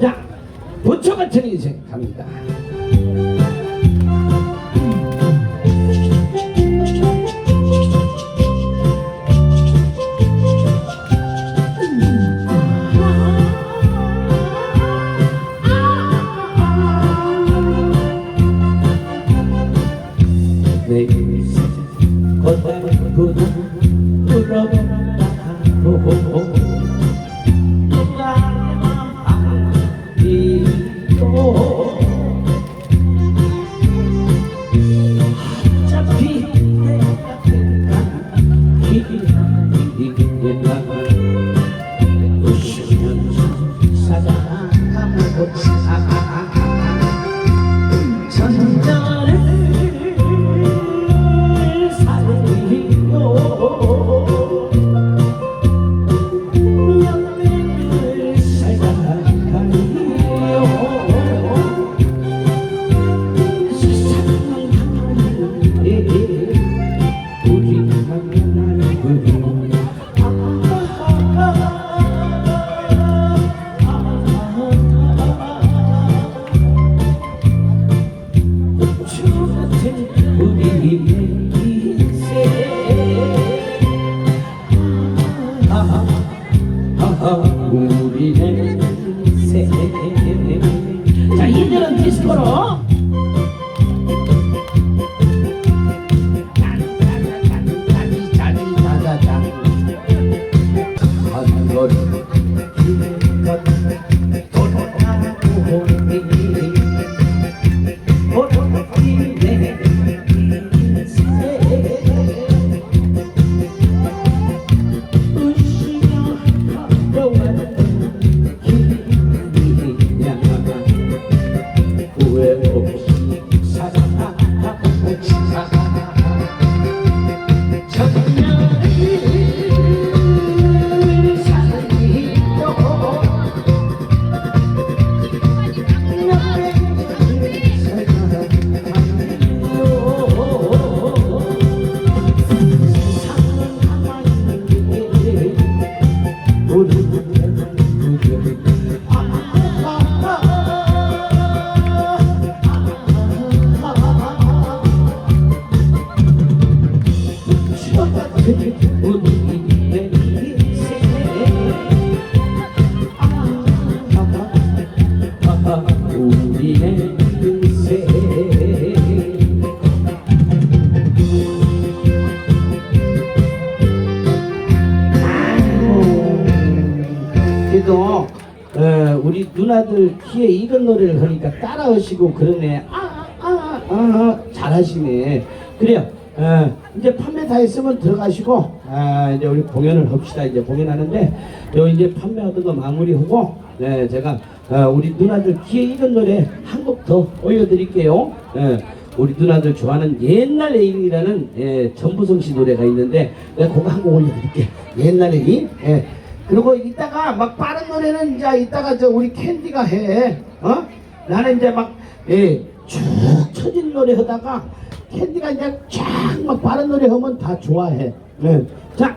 자, 부처 같은 인생 갑니다. 따라하시고 그러네. 아, 아, 아, 아, 잘하시네. 그래요. 어, 이제 판매 다 했으면 들어가시고 아, 이제 우리 공연을 합시다. 이제 공연하는데 요 이제 판매하던 거 마무리하고 네, 제가 어, 우리 누나들 귀에 익은 노래 한 곡 더 올려드릴게요. 예, 우리 누나들 좋아하는 옛날 애인이라는 예, 전부성 씨 노래가 있는데 내가 그거 한 곡 올려드릴게. 옛날 애인. 예. 그리고 이따가 막 빠른 노래는 이제 이따가 저 우리 캔디가 해. 어? 나는 이제 막 예, 쭉 처진 노래 하다가 캔디가 이제 쫙막 빠른 노래 하면 다 좋아해. 예. 자,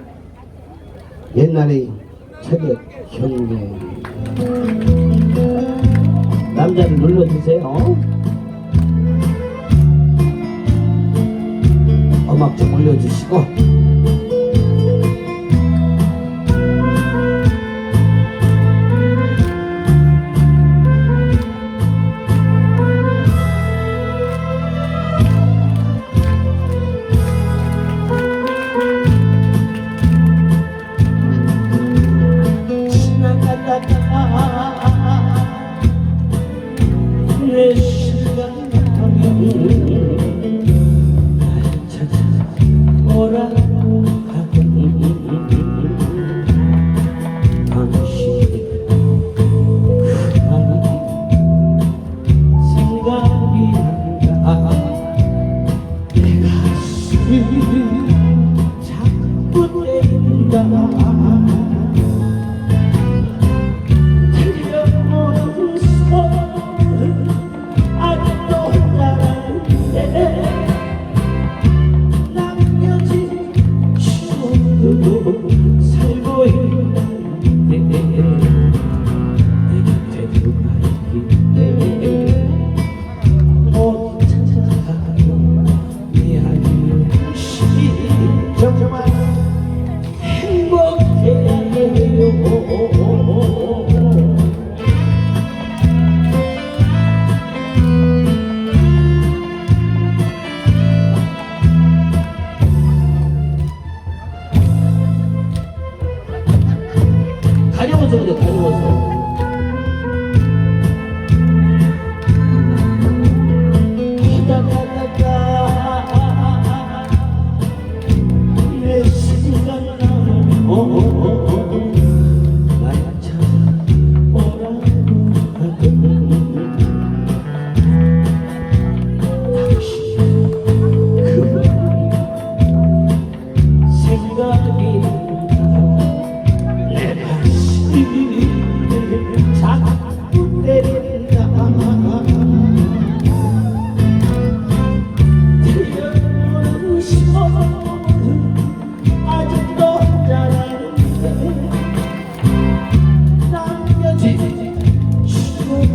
옛날에 저기 형님 남자를 눌러주세요. 음악 좀 올려주시고.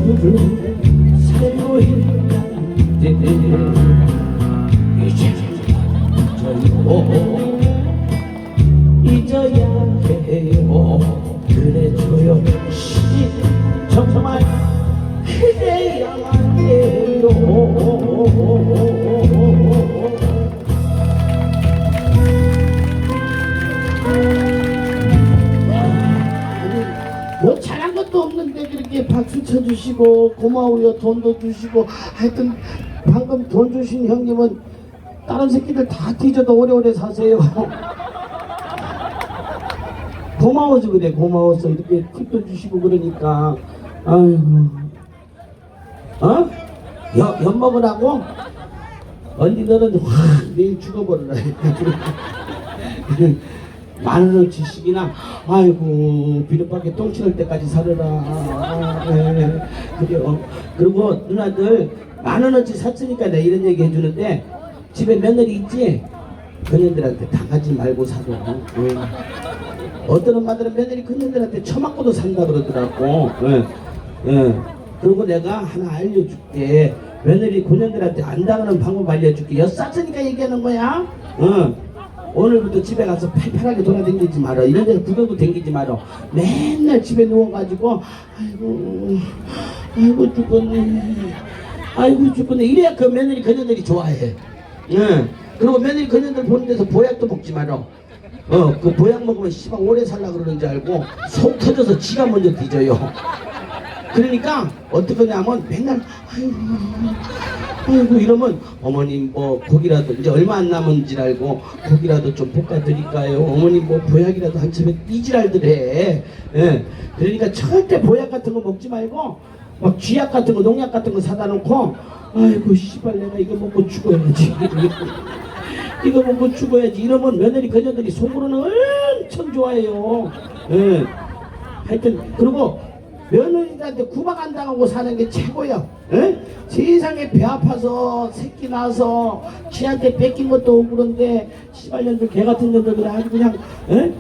하 주시고 하여튼 방금 돈 주신 형님은 다른 새끼들 다 뒤져도 오래오래 사세요. 고마워서 그래 고마워서. 이렇게 팁도 주시고 그러니까. 아이고. 어? 엿, 엿 먹으라고? 언니 너는 확 내일 죽어버려라 만 원어치씩이나 아이고 비눗밖에 똥 치를 때까지 살아라 아, 네. 그래요 그리고 누나들 만 원어치 샀으니까 내가 이런 얘기 해주는데 집에 며느리 있지? 그년들한테 당하지 말고 사도 네. 어떤 엄마들은 며느리 그년들한테 처맞고도 산다 그러더라고 예. 예. 그리고 내가 하나 알려줄게 며느리 그년들한테 안 당하는 방법 알려줄게 엿 쌌으니까 얘기하는 거야 어. 오늘부터 집에 가서 팔팔하게 돌아다니지 마라. 이런 데서 구경도 댕기지 마라. 맨날 집에 누워가지고 아이고 아이고 죽었네. 아이고 죽었네. 이래야 그 며느리 그녀들이 좋아해. 예. 그리고 며느리 그녀들 보는 데서 보약도 먹지 마라. 어, 그 보약 먹으면 씨발 오래 살라 그러는 줄 알고 속 터져서 지가 먼저 뒤져요. 그러니까 어떻게 하냐면 맨날 아이고 아이고 이러면 어머님 뭐 고기라도 이제 얼마 안 남은 줄 알고 고기라도 좀 볶아드릴까요? 어머님 뭐 보약이라도 한참에 이 지랄들 해. 예. 그러니까 절대 보약 같은 거 먹지 말고 막 쥐약 같은 거 농약 같은 거 사다 놓고 아이고 씨발 내가 이거 먹고 죽어야지. 이거 먹고 죽어야지 이러면 며느리 그녀들이 속으로는 엄청 좋아해요. 예. 하여튼 그리고 며느리한테 구박 안 당하고 사는 게 최고야. 예? 세상에 배 아파서 새끼 낳아서 지한테 뺏긴 것도 억울한데 시발년들 개 같은 년들 아주 그냥 예?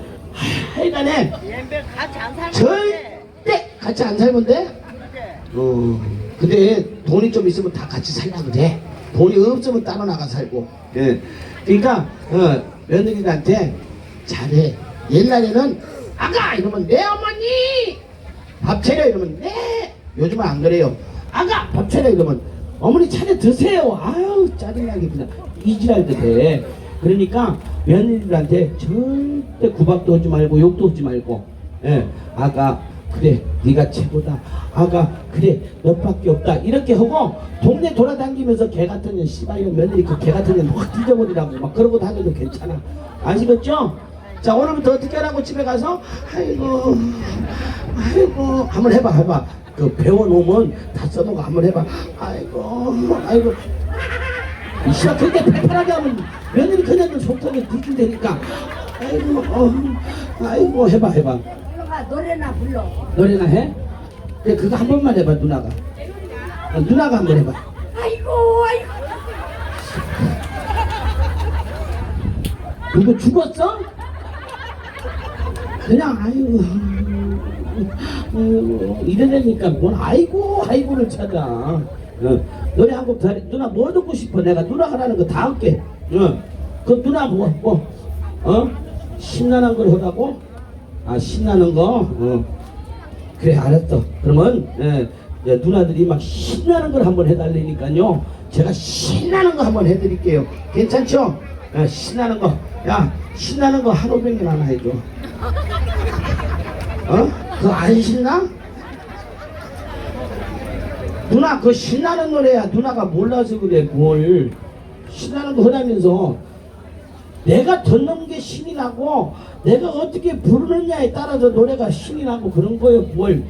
하여간에 절대 같이 안 살면 돼? 어, 근데 돈이 좀 있으면 다 같이 살라 그래. 돈이 없으면 따로 나가 살고. 예. 그러니까 어, 며느리한테 잘해. 옛날에는 아가 이러면 네 어머니 밥 차려 이러면 네. 요즘은 안 그래요. 아가 밥 차려 이러면 어머니 차려 드세요. 아유 짜증나게 그냥 이지랄도 돼. 그러니까 며느리한테 절대 구박도 하지 말고 욕도 하지 말고 예, 아가 그래 네가 최고다 아가 그래 너밖에 없다 이렇게 하고 동네 돌아다니면서 개 같은 년 씨발년 며느리 그 개 같은 년확 뒤져버리라고 막 그러고 다녀도 괜찮아 아시겠죠? 자 오늘부터 어떻게 하라고 집에 가서 아이고 아이고 한번 해봐 해봐 그 배워놓으면 다 써놓고 한번 해봐 아이고 아이고 이 씨발 그렇게 팔팔하게 하면 며느리 그녀들 속터에 뒤진다니까 아이고 어, 아이고 해봐 해봐 누가 노래나 불러. 노래나 해? 그래 그거 한 번만 해봐 누나가 어, 누나가 한 번 해봐 아이고 아이고. 누구 죽었어? 그냥 아이고 아이고 이러려니까 뭔 아이고 아이고를 찾아 어, 노래 한 곡 더 누나 뭐 듣고 싶어 내가 누나가 하는 거 다 할게 어, 그 누나 뭐 뭐, 어? 신나는 걸 하라고? 아 신나는 거? 어. 그래 알았어 그러면 예, 예, 누나들이 막 신나는 걸 한번 해달라니까요 제가 신나는 거 한번 해드릴게요 괜찮죠? 예, 신나는 거 야 신나는 거 한 오백 년 하나 해줘. 어? 그거 안 신나? 누나 그 신나는 노래야. 누나가 몰라서 그래 뭘 신나는 거 하라면서. 내가 듣는 게 신이 나고 내가 어떻게 부르느냐에 따라서 노래가 신이 나고 그런 거예요 뭘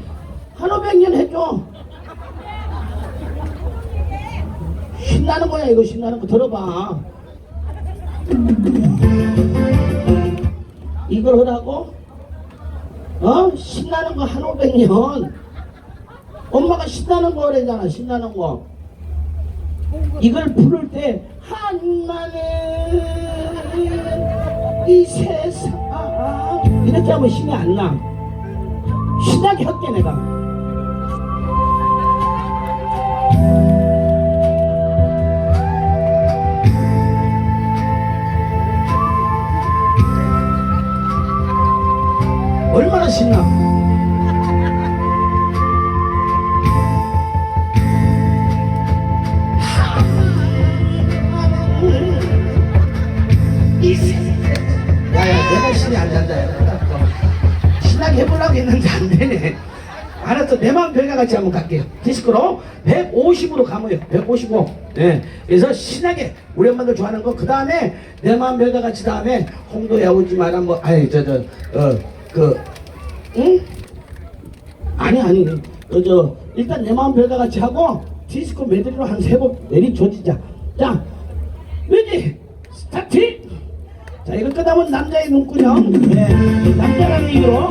한오백 년 해줘. 신나는 거야 이거 신나는 거. 들어봐 이걸 하라고? 어? 신나는 거 한오백 년 엄마가 신나는 거 그랬잖아 신나는 거 이걸 부를 때 한마는 이 세상 이렇게 하면 힘이 안 나. 신나게 할게 내가. 신나. 야야 내가 신이 안 난다 신나게 해보려고 했는데 안 되네. 알았어 내 마음 별과 같이 한번 갈게요 디스크로 150으로 가면요 155 네. 그래서 신나게 우리 엄마들 좋아하는 거 그 다음에 내 마음 별과 같이 다음에 홍도 야오지 마라 뭐 아니 저저어그 응? 아니 아니. 그저 일단 내 마음 별다같이 하고 디스코 메들리로 한 세 번 내리 조지자. 자 레디 스타트! 자 이거 끝나면 남자의 눈구녕 네, 남자라는 이유로.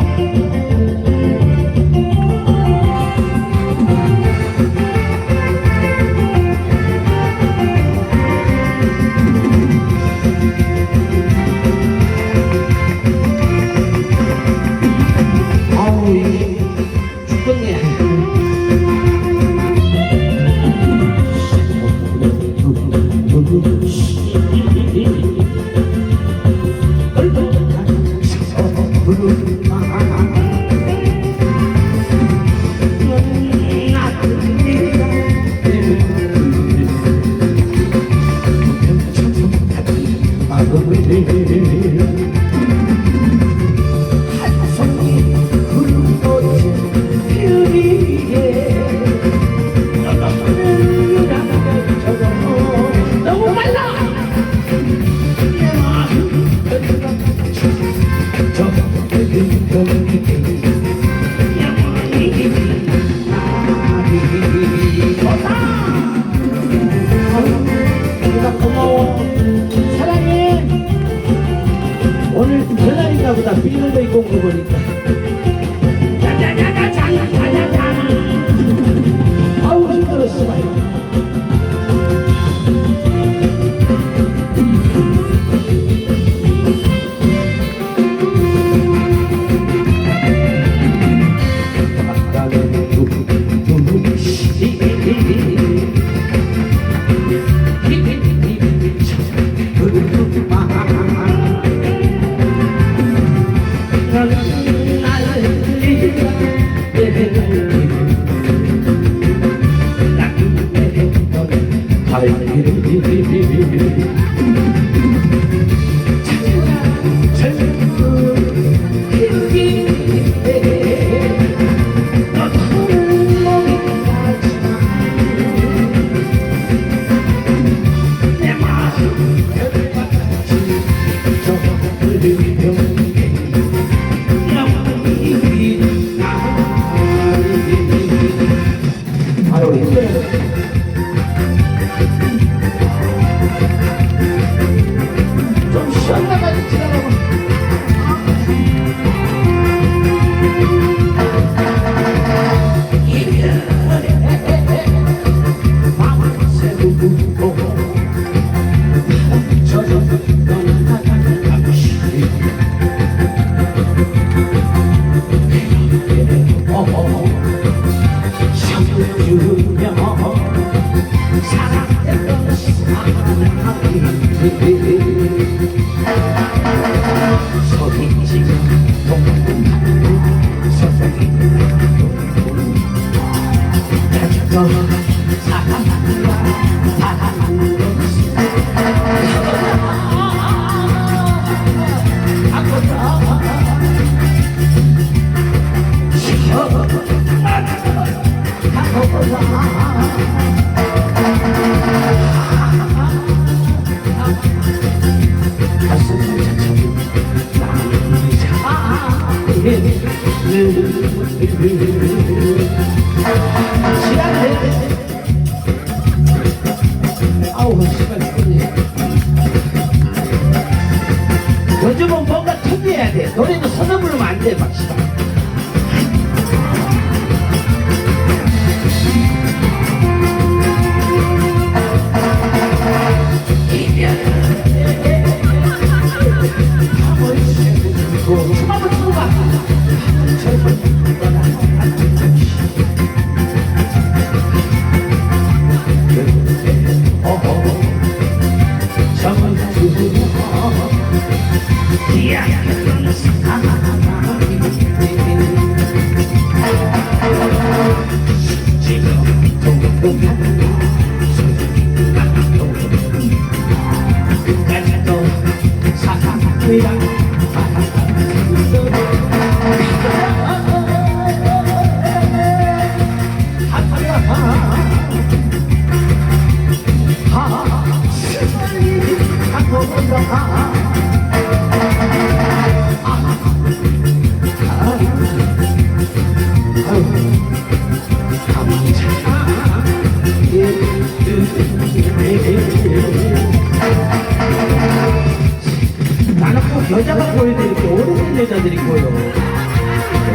여자가 되니까 오래된 여자들이 보여.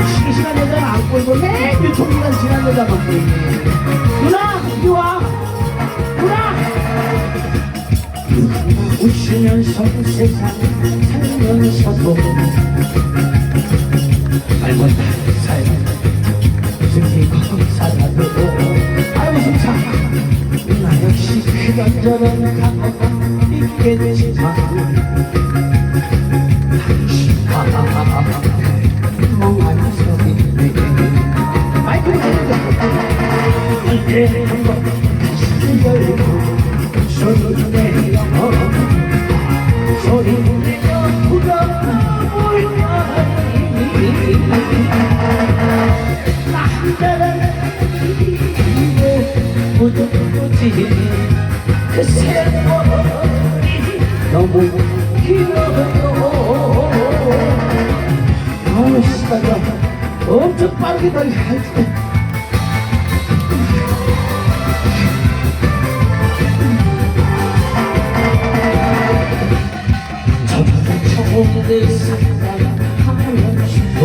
싱싱한 여자는 안 보이고 매일 종이랑 지난 여자만 보이네. 누나, 이리 와. 누나. 웃으면서 세상 살면서도 잘못한 삶 즐기고 살아도 아이고 숨차 나 역시 그런저런 가고 있겠지만 멍하니 소리 마 그 세월이 너무 길어요 아우 시간이 엄청 빠르게 달려 처음에 사랑하면 싶어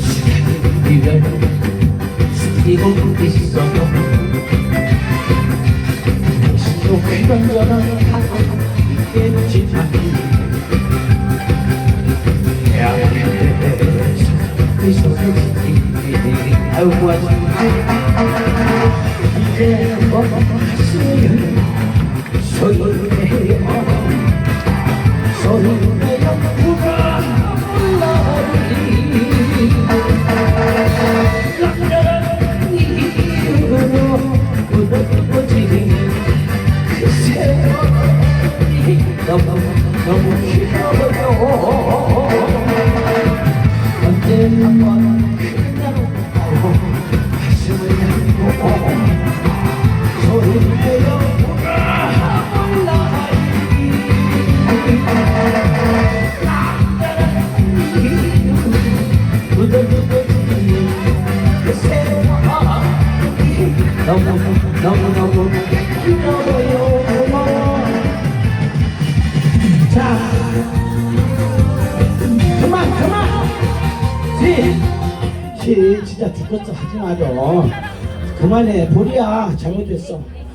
시간을 숨기고 있어 당신도 그런저런 그만해 보리야 잘못했어 어.